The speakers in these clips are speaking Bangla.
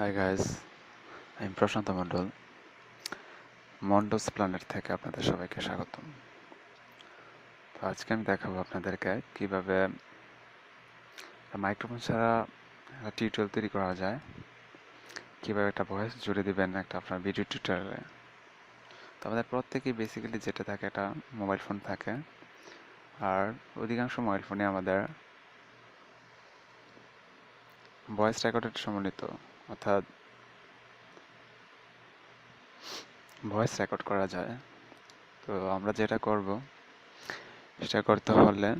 হাই গাইস আমি প্রশান্ত মণ্ডল মন্ডলস প্ল্যানেট থেকে আপনাদের সবাইকে স্বাগতম। তো আজকে আমি দেখাবো আপনাদেরকে কীভাবে মাইক্রোফোন ছাড়া একটা টিউটোরিয়াল তৈরি করা যায়, কীভাবে একটা ভয়েস জুড়ে দিবেন একটা আপনার ভিডিও টিউটোরিয়ালে তো আমাদের প্রত্যেকেই বেসিক্যালি যেটা থাকে একটা মোবাইল ফোন থাকে, আর অধিকাংশ মোবাইল ফোনে আমাদের ভয়েস রেকর্ডের সম্বলিত অর্থাৎ ভয়েস রেকর্ড করা যায়। তো আমরা যেটা করব, সেটা করতে হলে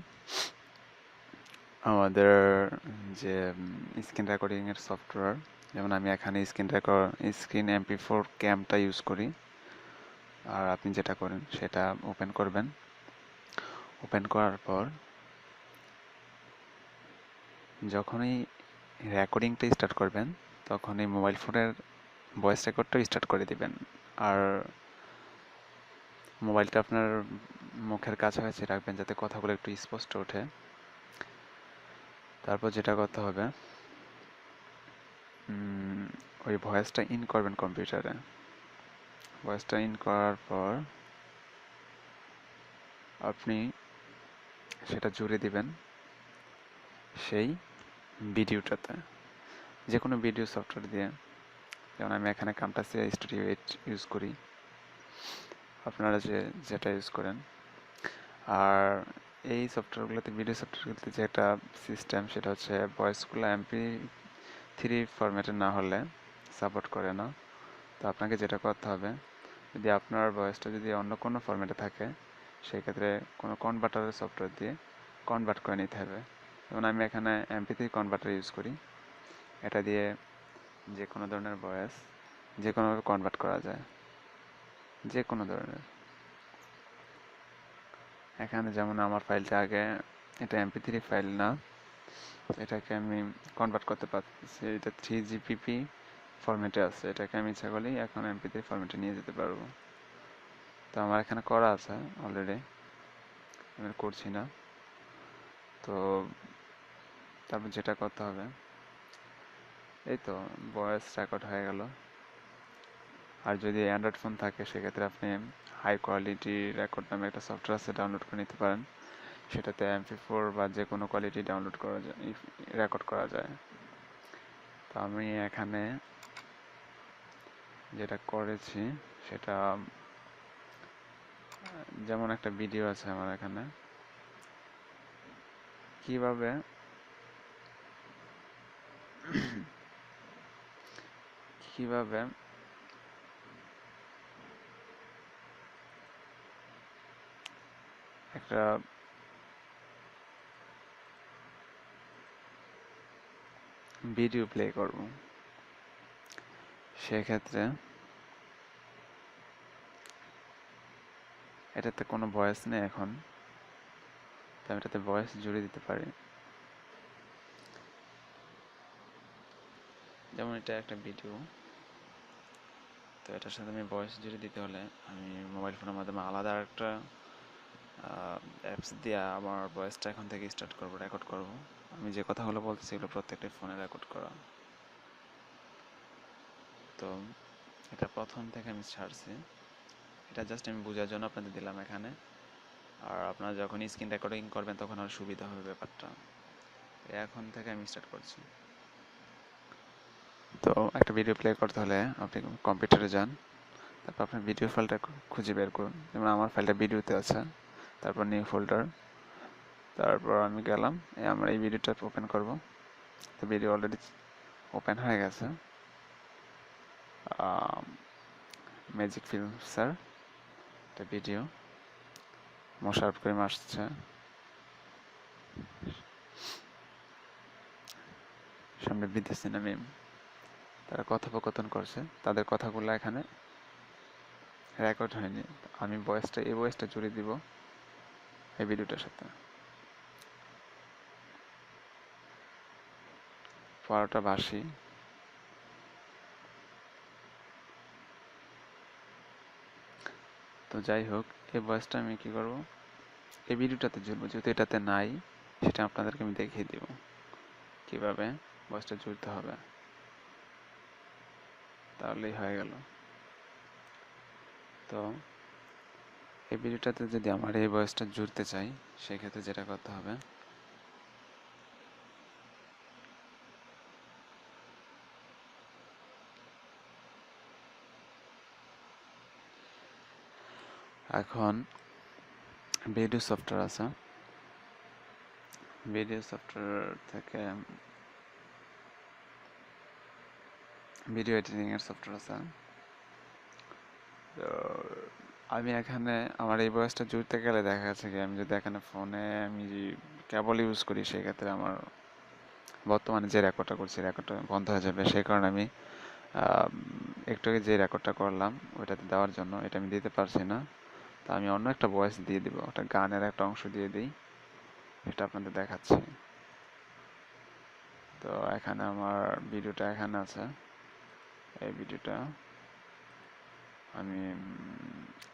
আমাদের যে স্ক্রিন রেকর্ডিংয়ের সফটওয়্যার যেমন আমি এখানে screen record screen MP four ক্যামটা use করি। আর আপনি যেটা করেন, সেটা ওপেন করবেন। ওপেন করার পর যখনই রেকর্ডিংটা স্টার্ট করবেন তখন এই মোবাইল ফোনের ভয়েস রেকর্ডটাও স্টার্ট করে দিবেন। আর মোবাইলটা আপনার মুখের কাছাকাছি রাখবেন যাতে কথাগুলো একটু স্পষ্ট ওঠে। তারপর যেটা করতে হবে ওই ভয়েসটা ইন করবেন কম্পিউটারে ভয়েসটা ইন করার পর আপনি সেটা জুড়ে দিবেন সেই ভিডিওটাতে যে কোনো ভিডিও সফটওয়্যার দিয়ে। যেমন আমি এখানে কামটাসি স্টুডিও এইট ইউজ করি। আপনারা যে, যেটা ইউজ করেন। আর এই সফটওয়্যারগুলোতে ভিডিও সফটওয়্যারগুলোতে যে একটা সিস্টেম সেটা হচ্ছে ভয়েসগুলো এমপি থ্রি ফরম্যাটে না হলে সাপোর্ট করে না। তো আপনাকে যেটা করতে হবে, যদি আপনার ভয়েসটা যদি অন্য কোনো ফরম্যাটে থাকে, সেক্ষেত্রে কোনো কনভার্টারের সফটওয়্যার দিয়ে কনভার্ট করে নিতে হবে। যেমন আমি এখানে এমপি থ্রি কনভার্টার ইউজ করি। এটা দিয়ে যে কোনো ধরনের ভয়েস যে কোনোভাবে কনভার্ট করা যায়। যে কোনো ধরনের। এখানে যেমন আমার ফাইলটা আগে, এটা এমপি থ্রি ফাইল না, এটাকে আমি কনভার্ট করতে পারছি এটা থ্রি জিপিপি ফরম্যাটে আছে। এটাকে আমি ইচ্ছা করলেই এখন এমপি থ্রি ফরম্যাটে নিয়ে যেতে পারব। তো আমার এখানে করা আছে অলরেডি আমি করছি না। তো তারপর যেটা করতে হবে এই তো ভয়েস রেকর্ড হয়ে গেল। আর যদি অ্যান্ড্রয়েড ফোন থাকে, সেক্ষেত্রে আপনি হাই কোয়ালিটি রেকর্ড নামে একটা সফটওয়্যার আছে ডাউনলোড করে নিতে পারেন। সেটাতে এমপি ফোর বা যে কোনো কোয়ালিটি ডাউনলোড করা যায় রেকর্ড করা যায়। তো আমি এখানে যেটা করেছি, সেটা, যেমন একটা ভিডিও আছে আমার এখানে। কীভাবে কীভাবে? একটা ভিডিও প্লে করব। সেক্ষেত্রে এটাতে কোনো ভয়েস নেই এখন। তো আমি এটাতে ভয়েস জুড়ে দিতে পারি। যেমন এটা একটা ভিডিও তো এটার সাথে আমি ভয়েস জুড়ে দিতে হলে আমি মোবাইল ফোনের মাধ্যমে আলাদা একটা অ্যাপস দিয়ে আমার ভয়েসটা এখন থেকে স্টার্ট করব রেকর্ড করব। আমি যে কথাগুলো বলতেছি সেগুলো প্রত্যেকটা ফোনে রেকর্ড করা। তো এটা প্রথম থেকে আমি ছাড়ছি। এটা জাস্ট আমি বোঝার জন্য আপনাদের দিলাম এখানে। আর আপনারা যখন স্ক্রিন রেকর্ডিং করবেন তখন আর সুবিধা হবে ব্যাপারটা। এখন থেকে আমি স্টার্ট করছি। তো একটা ভিডিও প্লে করতে হলে আপনি কম্পিউটারে যান, তারপর আপনার ভিডিও ফাইলটা খুঁজে বের করুন। যেমন আমার ফাইলটা ভিডিওতে আছে, তারপর নিউ ফোল্ডার তারপর আমি গেলাম আমরা এই ভিডিওটা ওপেন করব। তো ভিডিও অলরেডি ওপেন হয়ে গেছে। ম্যাজিক ফিল্ম স্যার একটা ভিডিও মোশারফ করিম আসছে। সামনে বিদেশি নামে তারা কথোপকথন করছে। তাদের কথাগুলো এখানে রেকর্ড হয়নি। আমি ভয়েসটা এই ভয়েসটা জুড়ে দিব এই ভিডিওটার সাথে। পরোটা বাসি। তো যাই হোক, এই ভয়েসটা আমি কি করব? এই ভিডিওটাতে জুড়বো, যেহেতু এটাতে নাই, সেটা আপনাদেরকে আমি দেখিয়ে দেব। কীভাবে ভয়েসটা জুড়তে হবে। তাহলেই হয়ে গেল। তো এই ভিডিওটাতে যদি আমার এই বয়সটা জুড়তে চাই, সেক্ষেত্রে যেটা করতে হবে, এখন ভিডিও সফটওয়্যার আছে। ভিডিও সফটওয়্যার থেকে ভিডিও এডিটিং এর সফটওয়্যার আছে। তো, আমি এখানে আমার এই বয়সটা জুড়তে গেলে দেখা যাচ্ছে কি, আমি যদি এখানে ফোনে আমি কেবল ইউজ করি, সেক্ষেত্রে আমার বর্তমানে যে রেকর্ডটা করছি রেকর্ডটা বন্ধ হয়ে যাবে। সেই কারণে আমি একটু আগে যে রেকর্ডটা করলাম, ওইটাতে দেওয়ার জন্য, এটা আমি দিতে পারছি না। তা আমি অন্য একটা ভয়েস দিয়ে দিব ওটা গানের একটা অংশ দিয়ে দিই এটা আপনাদের দেখাচ্ছি। তো এখানে আমার ভিডিওটা এখানে আছে। এই ভিডিওটা আমি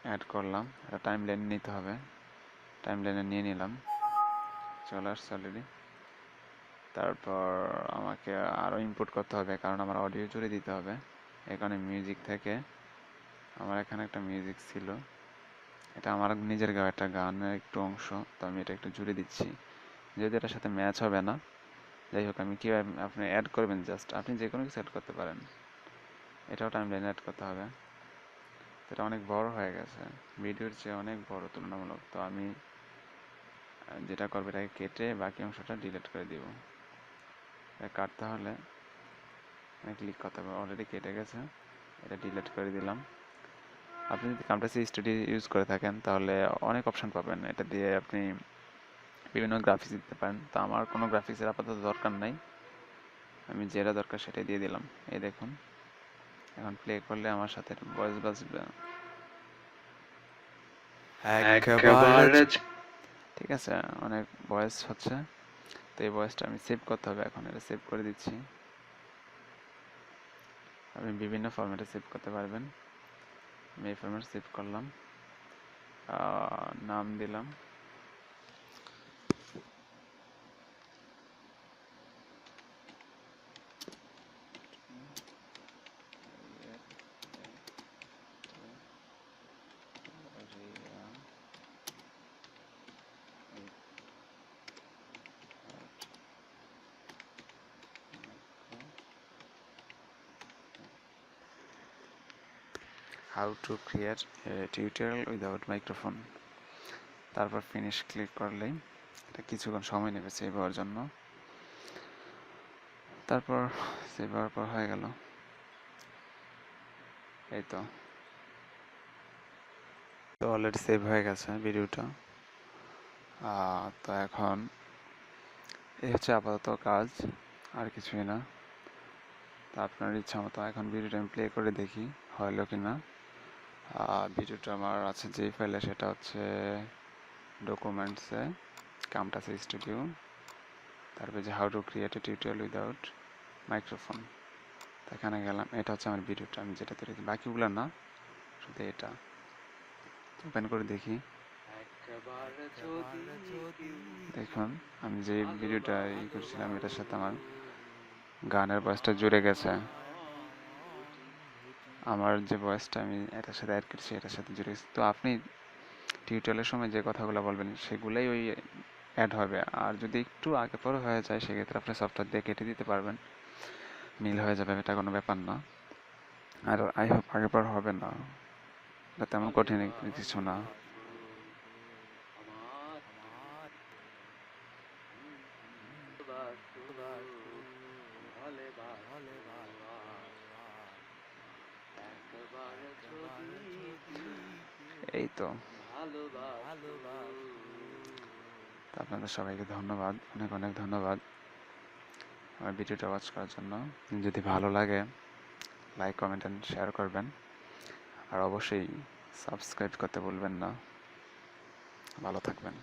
অ্যাড করলাম। এটা টাইম লাইন নিতে হবে। টাইম লাইনে নিয়ে নিলাম। চলে আসছে অলরেডি তারপর আমাকে আরও ইনপুট করতে হবে, কারণ আমার অডিও জুড়ে দিতে হবে। এখানে মিউজিক থেকে আমার এখানে একটা মিউজিক ছিল। এটা আমার নিজের গাওয়া একটা গানের একটু অংশ, তো আমি এটা একটু জুড়ে দিচ্ছি। যদি এটার সাথে ম্যাচ হবে না, যাই হোক, আমি কীভাবে আপনি অ্যাড করবেন জাস্ট আপনি যে কোনো কিছু অ্যাড করতে পারেন। এটাও টাইম লাইন অ্যাড করতে হবে। এটা অনেক বড় হয়ে গেছে। ভিডিওর চেয়ে অনেক বড়, তুলনামূলক। তো আমি যেটা করব এটাকে কেটে বাকি অংশটা ডিলিট করে দিব। এটা কাটতে হলে ক্লিক করতে হবে। অলরেডি কেটে গেছে। এটা ডিলিট করে দিলাম। আপনি যদি কামটাসি স্টুডিও ইউজ করে থাকেন, তাহলে অনেক অপশান পাবেন। এটা দিয়ে আপনি বিভিন্ন গ্রাফিক্স দিতে পারেন। তো আমার কোনো গ্রাফিক্সের আপাতত দরকার নাই। আমি যেটা দরকার সেটাই দিয়ে দিলাম। এই দেখুন। এখন প্লে করলে আমার সাথে ভয়েস বাজবে। ঠিক আছে অনেক ভয়েস হচ্ছে। তো এই ভয়েসটা আমি সেভ করতে হবে এখন এটা সেভ করে দিচ্ছি। আপনি বিভিন্ন ফরম্যাটে সেভ করতে পারবেন। আমি এই ফরম্যাট সেভ করলাম। নাম দিলাম। How to create tutorial without microphone তারপর ফিনিশ ক্লিক করলেই এটা কিছুক্ষণ সময় নেবে সেভ হওয়ার জন্য। তারপর সেভ হওয়ার পর হয়ে গেল। এই তো। তো অলরেডি সেভ হয়ে গেছে ভিডিওটা তো এখন এই হচ্ছে আপাতত কাজ, আর কিছুই না। তো আপনার ইচ্ছা মতো এখন ভিডিওটা আমি প্লে করে দেখি, হলো কি না ভিডিওটা আমার আছে যে ফাইলে সেটা হচ্ছে ডকুমেন্টসে কামটাসে স্টুডিও তারপরে যে how to create a tutorial without microphone এখানে গেলাম এটা হচ্ছে আমার ভিডিওটা আমি যেটা তৈরি বাকিগুলো না শুধু এটা। ওপেন করে দেখি। দেখুন আমি যে ভিডিওটা ই করছিলাম এটার সাথে আমার গানের বয়সটা জুড়ে গেছে। আমার যে ভয়েসটা আমি এটার সাথে অ্যাড করছি, এটার সাথে জুড়ে। গেছি তো আপনি টিউটোরিয়ালের সময় যে কথাগুলো বলবেন, সেগুলোই ওই অ্যাড হবে। আর যদি একটু আগে পরে হয়ে যায়, সেক্ষেত্রে আপনি সফটওয়্যার দিয়ে কেটে দিতে পারবেন। মিল হয়ে যাবে, এটা কোনো ব্যাপার না। আর আই হোপ আগে পর হবে না। এটা তেমন কঠিন কিছু না। এই তো আপনাদের সবাইকে ধন্যবাদ অনেক অনেক ধন্যবাদ আমার ভিডিওটা ওয়াচ করার জন্য। যদি ভালো লাগে লাইক কমেন্ট অ্যান্ড শেয়ার করবেন। আর অবশ্যই সাবস্ক্রাইব করতে বলবেন না। ভালো থাকবেন।